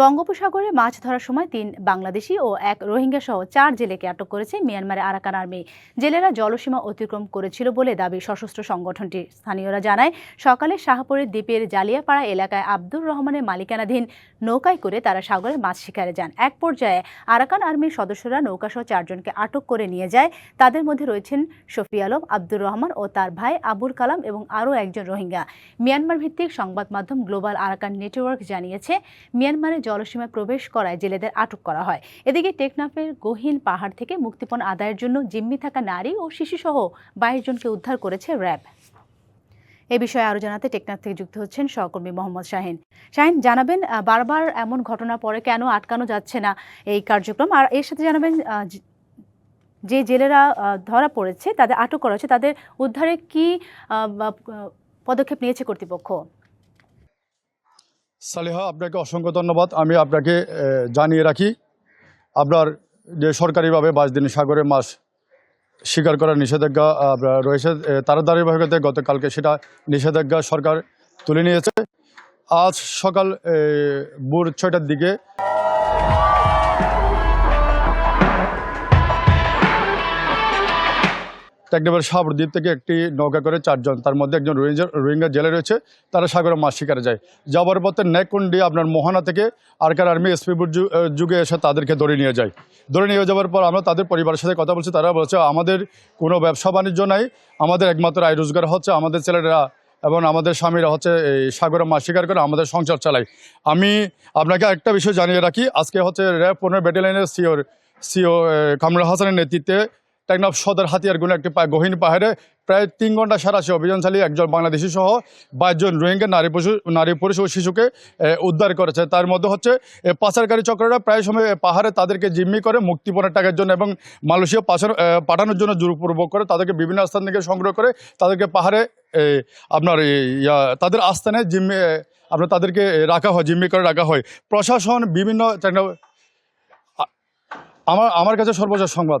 বঙ্গোপসাগরে মাছ ধরার সময় তিন বাংলাদেশি ও এক রোহিঙ্গা সহ চার জেলেকে আটক করেছে মিয়ানমারের আরাকান আর্মি। জেলেরা জলসীমা অতিক্রম করেছিল বলে দাবি সশস্ত্র সংগঠনটির। স্থানীয়রা জানায়, সকালে শাহপুরের দ্বীপের জালিয়াপাড়া এলাকায় আব্দুর রহমানের মালিকানাধীন নৌকায় করে তারা সাগরে মাছ শিকারে যান। এক পর্যায়ে আরাকান আর্মির সদস্যরা নৌকাসহ চারজনকে আটক করে নিয়ে যায়। তাদের মধ্যে রয়েছেন শফি আলম, আব্দুর রহমান ও তার ভাই আবুল কালাম এবং আরও একজন রোহিঙ্গা। মিয়ানমার ভিত্তিক সংবাদ মাধ্যম গ্লোবাল আরাকান নেটওয়ার্ক জানিয়েছে মিয়ানমারের জলসীমায় প্রবেশ করায় জেলেদের আটক করা হয়। এদিকে টেকনাফের গহীন পাহাড় থেকে মুক্তিপণ আদায়ের জন্য জিম্মি থাকা নারী ও শিশুসহ বাইশ জনকে উদ্ধার করেছে র্যাব। এ বিষয়ে আরও জানাতে টেকনাফ থেকে যুক্ত হচ্ছেন সহকর্মী মোহাম্মদ শাহিন। শাহিন, জানাবেন বারবার এমন ঘটনা পরে কেন আটকানো যাচ্ছে না এই কার্যক্রম? আর এর সাথে জানাবেন যে- জেলেরা ধরা পড়েছে, তাদের আটক করা হয়েছে, তাদের উদ্ধারে কি পদক্ষেপ নিয়েছে কর্তৃপক্ষ? সালেহা, আপনাকে অসংখ্য ধন্যবাদ। আমি আপনাকে জানিয়ে রাখি, আপনার যে সরকারিভাবে দিন সাগরে মাছ স্বীকার করার নিষেধাজ্ঞা রয়েছে তারা ধারাবাহিকতাতে গতকালকে সেটা নিষেধাজ্ঞা সরকার তুলে নিয়েছে। আজ সকাল ভোর ছয়টার দিকে টেকনাফের সাবর দ্বীপ থেকে একটি নৌকা করে চারজন, তার মধ্যে একজন রোহিঙ্গা রোহিঙ্গা জেলে রয়েছে, তারা সাগরে মাছ শিকারে যায়। যাবার পথে নেকুন্ডি আপনার মোহানা থেকে আরকার আর্মি এসপিপুর যুগে এসে তাদেরকে ধরে নিয়ে যায়। ধরে নিয়ে যাওয়ার পর আমরা তাদের পরিবারের সাথে কথা বলছি, তারা বলছে, আমাদের কোনো ব্যবসা বাণিজ্য নাই, আমাদের একমাত্র আয় রোজগার হচ্ছে, আমাদের ছেলেরা এবং আমাদের স্বামীরা হচ্ছে এই সাগরে মাছ শিকার করে আমাদের সংসার চালায়। আমি আপনাকে একটা বিষয় জানিয়ে রাখি, আজকে হচ্ছে র্যাব পনেরো ব্যাটালিয়নের সিওর, সিও কামরুল হাসানের নেতৃত্বে টেকনাফ সদর হাতিয়ারগুলো একটি পা- গহীন পাহাড়ে প্রায় তিন ঘণ্টা সারাশি অভিযান চালিয়ে একজন বাংলাদেশি সহ বাইশজন রোহিঙ্গা নারী পশু নারী পুরুষ ও শিশুকে উদ্ধার করেছে। তার মধ্যে হচ্ছে পাচারকারী চক্ররা প্রায় সময় পাহাড়ে তাদেরকে জিম্মি করে মুক্তিপণের টাকার জন্য এবং মালয়েশিয়া পাচার পাঠানোর জন্য জোরপূর্বক করে তাদেরকে বিভিন্ন স্থান থেকে সংগ্রহ করে তাদেরকে পাহাড়ে আপনার ইয়া, তাদের আস্থানে জিম্মি আপনার তাদেরকে রাখা হয় জিম্মি করে রাখা হয়। প্রশাসন বিভিন্ন আমার আমার কাছে সর্বশেষ সংবাদ।